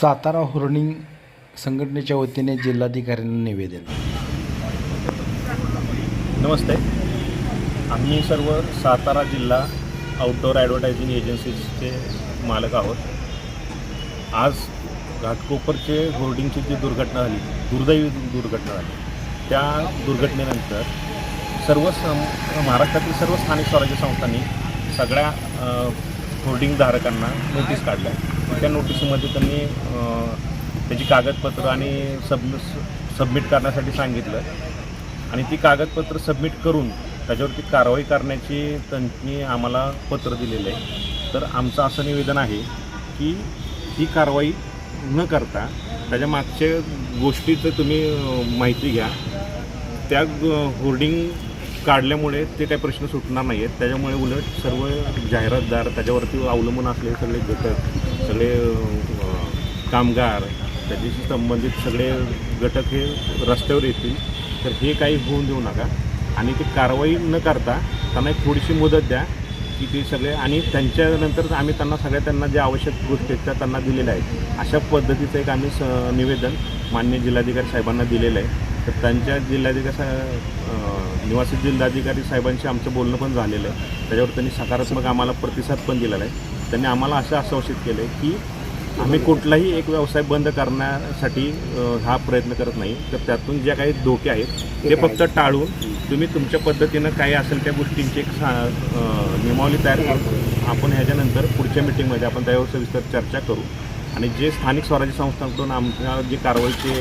Satara hoarding संघटनेच्या वतीने जिल्हाधिकाऱ्यांना निवेदन. नमस्ते. आम्ही सर्व सातारा जिल्हा आउटडोअर ॲडव्हर्टायझिंग एजन्सीजचे मालक आहोत. आज घाटकोपरचे होर्डिंगची जी दुर्घटना झाली दुर्दैवी दुर्घटना झाली त्या दुर्घटनेनंतर सर्व सं महाराष्ट्रातील सर्व स्थानिक स्वराज्य संस्थांनी सगळ्या होर्डिंगधारकांना नोटीस काढल्या त्या नोटीसमध्ये त्यांनी त्याची कागदपत्र आणि सब सबमिट करण्यासाठी सांगितलं. आणि ती कागदपत्र सबमिट करून त्याच्यावरती कारवाई करण्याची त्यांनी आम्हाला पत्र दिलेलं आहे. तर आमचं असं निवेदन आहे की ही कारवाई न करता त्याच्या मागच्या गोष्टीचं तुम्ही माहिती घ्या. त्या होर्डिंग काढल्यामुळे ते काही प्रश्न सुटणार नाही आहेत त्याच्यामुळे उलट सर्व जाहिरातदार त्याच्यावरती अवलंबून असलेले सगळे घटक सगळे कामगार त्याच्याशी संबंधित सगळे घटक हे रस्त्यावर येतील. तर हे काही होऊन देऊ नका. आणि ती कारवाई न करता त्यांना एक थोडीशी मुदत द्या की ते सगळे आणि त्यांच्यानंतर आम्ही त्यांना सगळ्या त्यांना ज्या आवश्यक गोष्टी आहेत त्या त्यांना दिलेल्या आहेत. अशा पद्धतीचं एक आम्ही स निवेदन मान्य जिल्हाधिकारी साहेबांना दिलेलं आहे. तर त्यांच्या जिल्हाधिकारी सा निवासी जिल्हाधिकारी साहेबांशी आमचं बोलणं पण झालेलं आहे. त्याच्यावर त्यांनी सकारात्मक आम्हाला प्रतिसाद पण दिलेला आहे. त्यांनी आम्हाला असं आश्वासित केलं आहे की आम्ही कुठलाही एक व्यवसाय बंद करण्यासाठी हा प्रयत्न करत नाही. तर त्यातून ज्या काही धोके आहेत ते फक्त टाळून तुम्ही तुमच्या पद्धतीनं काय असेल त्या गोष्टींची एक नियमावली तयार करून आपण ह्याच्यानंतर पुढच्या मिटिंगमध्ये आपण त्यावर सविस्तर चर्चा करू. आणि जे स्थानिक स्वराज्य संस्थांकडून आमच्या जे कारवाईचे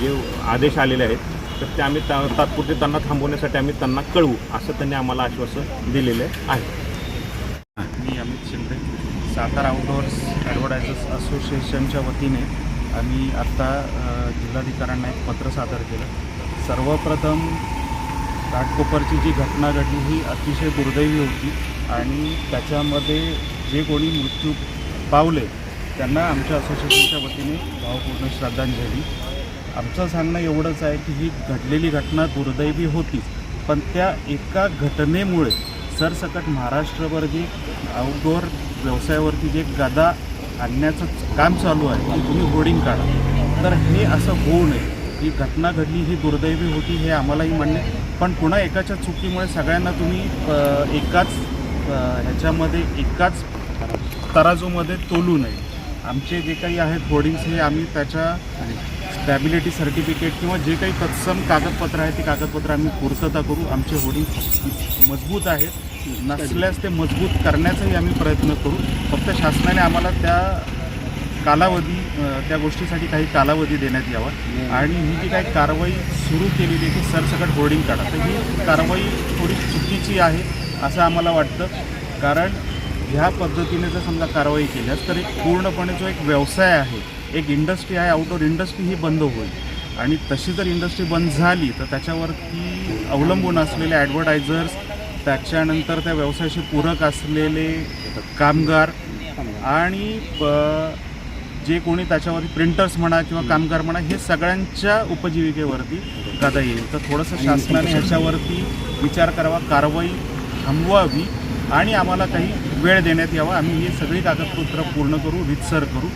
जे आदेश आलेले आहेत तर ते आम्ही ता तात्पुरते त्यांना थांबवण्यासाठी आम्ही त्यांना कळवू असं त्यांनी आम्हाला आश्वासन दिलेलं आहे. सातारा आउटडोअर्स ॲडव्हर्टायझर्स असोसिएशनच्या वतीने आम्ही आत्ता जिल्हाधिकाऱ्यांना एक पत्र सादर केलं. सर्वप्रथम घाटकोपरची जी घटना घडली ही अतिशय दुर्दैवी होती आणि त्याच्यामध्ये जे कोणी मृत्यू पावले त्यांना आमच्या असोसिएशनच्या वतीने भावपूर्ण श्रद्धांजली. आमचं सांगणं एवढंच आहे की ही घडलेली घटना दुर्दैवी होती पण त्या एका घटनेमुळे सरसकट महाराष्ट्रभर जे आउटडोअर व्यवसायावरती जे गदा आणण्याचं काम चालू आहे की तुम्ही होर्डिंग काढा. तर हे असं होऊ नये. ही घटना घडली ही दुर्दैवी होती हे आम्हालाही म्हणणे. पण पुन्हा एकाच्या चुकीमुळे सगळ्यांना तुम्ही एकाच ह्याच्यामध्ये एकाच तराजूमध्ये तोलू नये. आमचे जे काही आहेत होर्डिंग्स हे आम्ही त्याच्या स्टॅबिलिटी सर्टिफिकेट किंवा जे काही तत्सम कागदपत्र आहे ते कागदपत्र आम्ही पूर्तता करू. आमचे होर्डिंग मजबूत आहेत. नसल्यास ते मजबूत करण्याचाही आम्ही प्रयत्न करू. फक्त शासनाने आम्हाला त्या कालावधी त्या गोष्टीसाठी काही कालावधी देण्यात यावा. आणि ही जी काही कारवाई सुरू केलेली आहे की सरसकट होर्डिंग काढा. तर ही कारवाई थोडी चुकीची आहे असं आम्हाला वाटतं. कारण ह्या पद्धतीने जर समजा कारवाई केल्यास तर एक पूर्णपणे जो एक व्यवसाय आहे एक इंडस्ट्री आहे आउटडोर इंडस्ट्री ही बंद होईल. आणि तशी जर इंडस्ट्री बंद झाली तर त्याच्यावरती अवलंबून असलेले ॲडव्हर्टायझर्स त्याच्यानंतर त्या व्यवसायाशी पूरक असलेले कामगार आणि जे कोणी त्याच्यावरती प्रिंटर्स म्हणा किंवा कामगार म्हणा हे सगळ्यांच्या उपजीविकेवरती गदा येईल. तर थोडंसं शासनाने ह्याच्यावरती विचार करावा कारवाई थांबवावी आणि आम्हाला काही वेळ देण्यात यावा. आम्ही ही सगळी कागदपत्र पूर्ण करू रितसर करू.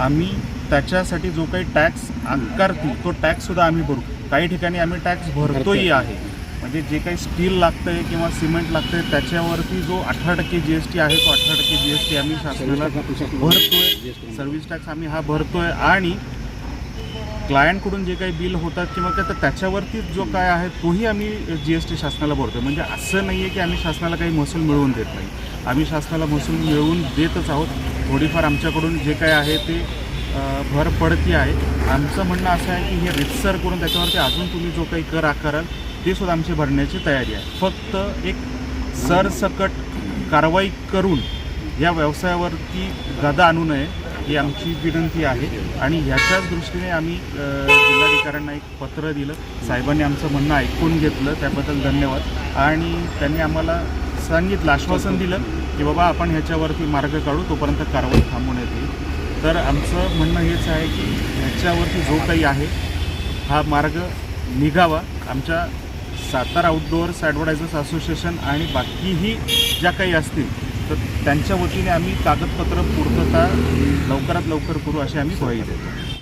आम्ही त्याच्यासाठी जो काही टॅक्स आकारतील तो टॅक्ससुद्धा आम्ही भरू काही ठिकाणी आम्ही टॅक्स भरतोही आहे. म्हणजे जे काही स्टील लागतं आहे किंवा सिमेंट लागतं आहे त्याच्यावरती जो अठरा टक्के जी एस टी आहे तो अठरा टक्के जी एस टी आम्ही शासनाला भरतोय. सर्व्हिस टॅक्स आम्ही हा भरतोय आणि क्लायंटकडून जे काही बिल होतात किंवा काय तर त्याच्यावरती जो काय आहे तोही आम्ही जी एस टी शासनाला भरतोय. म्हणजे असं नाही आहे की आम्ही शासनाला काही महसूल मिळवून देत नाही. आम्ही शासनाला महसूल मिळवून देतच आहोत. थोडीफार आमच्याकडून जे काय आहे ते भर पडती आहे. आमचं म्हणणं असं आहे की हे रितसर करून त्याच्यावरती अजून तुम्ही जो काही कर आकाराल ते सुद्धा आमची भरण्याची तयारी आहे. फक्त एक सरसकट कारवाई करून या व्यवसायावरती गदा आणू नये ही आमची विनंती आहे. आणि ह्याच्याच दृष्टीने आम्ही जिल्हाधिकाऱ्यांना एक पत्र दिलं. साहेबांनी आमचं म्हणणं ऐकून घेतलं. त्याबद्दल धन्यवाद. आणि त्यांनी आम्हाला सांगितलं आश्वासन दिलं की बाबा आपण ह्याच्यावरती मार्ग काढू तोपर्यंत कारवाई थांबवण्यात येईल तर आमचं म्हणणं हेच आहे की ह्याच्यावरती जो काही आहे हा मार्ग निघावा. आमच्या सातारा आउटडोअर्स ॲडव्हर्टायझर्स असोसिएशन आणि बाकीही ज्या काही असतील तर त्यांच्या वतीने आम्ही कागदपत्र पूर्तता लवकरात लवकर करू अशी आम्ही ग्वाही देतो.